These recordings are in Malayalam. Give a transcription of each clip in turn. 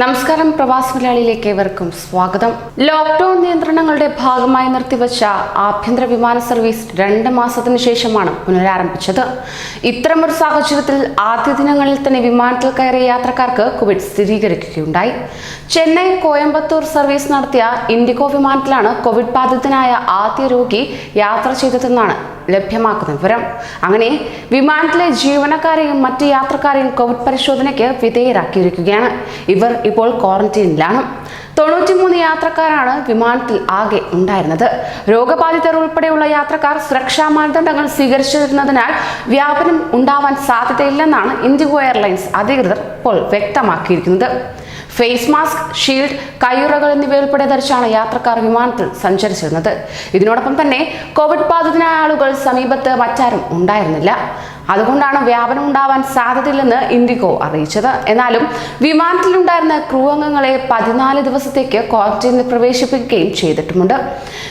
നമസ്കാരം പ്രവാസി മലയാളിയിലേക്ക് ഏവർക്കും സ്വാഗതം. ലോക്ക്ഡൌൺ നിയന്ത്രണങ്ങളുടെ ഭാഗമായി നിർത്തിവച്ച ആഭ്യന്തര വിമാന സർവീസ് രണ്ട് മാസത്തിനു ശേഷമാണ് പുനരാരംഭിച്ചത്. ഇത്തരമൊരു സാഹചര്യത്തിൽ ആദ്യ ദിനങ്ങളിൽ തന്നെ വിമാനത്തിൽ കയറിയ യാത്രക്കാർക്ക് കോവിഡ് സ്ഥിരീകരിക്കുകയുണ്ടായി. ചെന്നൈ കോയമ്പത്തൂർ സർവീസ് നടത്തിയ ഇൻഡിഗോ വിമാനത്തിലാണ് കോവിഡ് ബാധിതനായ ആദ്യ രോഗി യാത്ര ചെയ്തതെന്നാണ് ലഭ്യമാക്കുന്ന വിവരം. അങ്ങനെ വിമാനത്തിലെ ജീവനക്കാരെയും മറ്റ് യാത്രക്കാരെയും കോവിഡ് പരിശോധനയ്ക്ക് വിധേയരാക്കിയിരിക്കുകയാണ്. ഇവർ ഇപ്പോൾ ക്വാറന്റീനിലാണ്. തൊണ്ണൂറ്റിമൂന്ന് യാത്രക്കാരാണ് വിമാനത്തിൽ ആകെ ഉണ്ടായിരുന്നത്. രോഗബാധിതർ ഉൾപ്പെടെയുള്ള യാത്രക്കാർ സുരക്ഷാ മാനദണ്ഡങ്ങൾ സ്വീകരിച്ചിരുന്നതിനാൽ വ്യാപനം ഉണ്ടാവാൻ സാധ്യതയില്ലെന്നാണ് ഇൻഡിഗോ എയർലൈൻസ് അധികൃതർ ഇപ്പോൾ വ്യക്തമാക്കിയിരിക്കുന്നത്. ഫേസ് മാസ്ക് ഷീൽഡ് കയ്യുറകൾ എന്നിവ ഉൾപ്പെടെ ധരിച്ചാണ് യാത്രക്കാർ വിമാനത്തിൽ സഞ്ചരിച്ചിരുന്നത്. ഇതിനോടൊപ്പം തന്നെ കോവിഡ് ബാധിതനായ ആളുകൾ സമീപത്ത് മറ്റാരും ഉണ്ടായിരുന്നില്ല. അതുകൊണ്ടാണ് വ്യാപനം ഉണ്ടാവാൻ സാധ്യതയില്ലെന്ന് ഇൻഡിഗോ അറിയിച്ചത്. എന്നാലും വിമാനത്തിലുണ്ടായിരുന്ന ക്രൂ അംഗങ്ങളെ പതിനാല് ദിവസത്തേക്ക് ക്വാറന്റൈനിൽ പ്രവേശിപ്പിക്കുകയും ചെയ്തിട്ടുമുണ്ട്.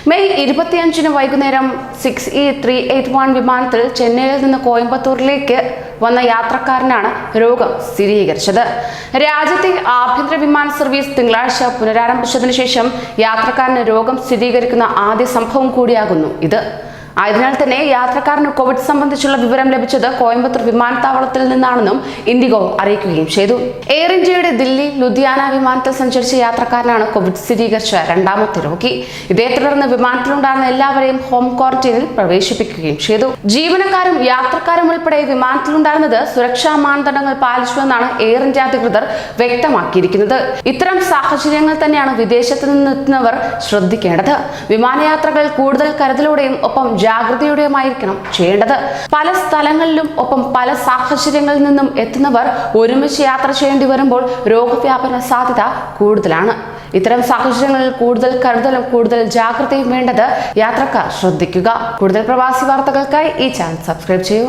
മെയ് ഇരുപത്തിയഞ്ചിന് വൈകുന്നേരം six E three eight one വിമാനത്തിൽ ചെന്നൈയിൽ നിന്ന് കോയമ്പത്തൂരിലേക്ക് വന്ന യാത്രക്കാരനാണ് രോഗം സ്ഥിരീകരിച്ചത്. രാജ്യത്തെ ആഭ്യന്തര വിമാന സർവീസ് തിങ്കളാഴ്ച പുനരാരംഭിച്ചതിനു ശേഷം യാത്രക്കാരന് രോഗം സ്ഥിരീകരിക്കുന്ന ആദ്യ സംഭവം കൂടിയാകുന്നു ഇത്. ആയതിനാൽ തന്നെ യാത്രക്കാരന് കോവിഡ് സംബന്ധിച്ചുള്ള വിവരം ലഭിച്ചത് കോയമ്പത്തൂർ വിമാനത്താവളത്തിൽ നിന്നാണെന്നും ഇൻഡിഗോ അറിയിക്കുകയും ചെയ്തു. എയർ ഇന്ത്യയുടെ ദില്ലി ലുധിയാന വിമാനത്തിൽ സഞ്ചരിച്ച യാത്രക്കാരനാണ് കോവിഡ് സ്ഥിരീകരിച്ച രണ്ടാമത്തെ രോഗി. ഇതേ തുടർന്ന് വിമാനത്തിലുണ്ടായിരുന്ന എല്ലാവരെയും ഹോം ക്വാറന്റൈനിൽ പ്രവേശിപ്പിക്കുകയും ചെയ്തു. ജീവനക്കാരും യാത്രക്കാരും ഉൾപ്പെടെ വിമാനത്തിലുണ്ടായിരുന്നത് സുരക്ഷാ മാനദണ്ഡങ്ങൾ പാലിച്ചുവെന്നാണ് എയർ ഇന്ത്യ അധികൃതർ വ്യക്തമാക്കിയിരിക്കുന്നത്. ഇത്തരം സാഹചര്യങ്ങൾ തന്നെയാണ് വിദേശത്ത് നിന്നെത്തുന്നവർ ശ്രദ്ധിക്കേണ്ടത്. വിമാനയാത്രകൾ കൂടുതൽ കരുതലോടെയും ഒപ്പം ജാഗ്രതയോടെയുമായിരിക്കണം ചെയ്യേണ്ടത്. പല സ്ഥലങ്ങളിലും ഒപ്പം പല സാഹചര്യങ്ങളിൽ നിന്നും എത്തുന്നവർ ഒരുമിച്ച് യാത്ര ചെയ്യേണ്ടി വരുമ്പോൾ രോഗവ്യാപന സാധ്യത കൂടുതലാണ്. ഇത്തരം സാഹചര്യങ്ങളിൽ കൂടുതൽ കരുതലും കൂടുതൽ ജാഗ്രതയും വേണ്ടത് യാത്രക്കാർ ശ്രദ്ധിക്കുക. കൂടുതൽ പ്രവാസി വാർത്തകൾക്കായി ഈ ചാനൽ സബ്സ്ക്രൈബ് ചെയ്യൂ.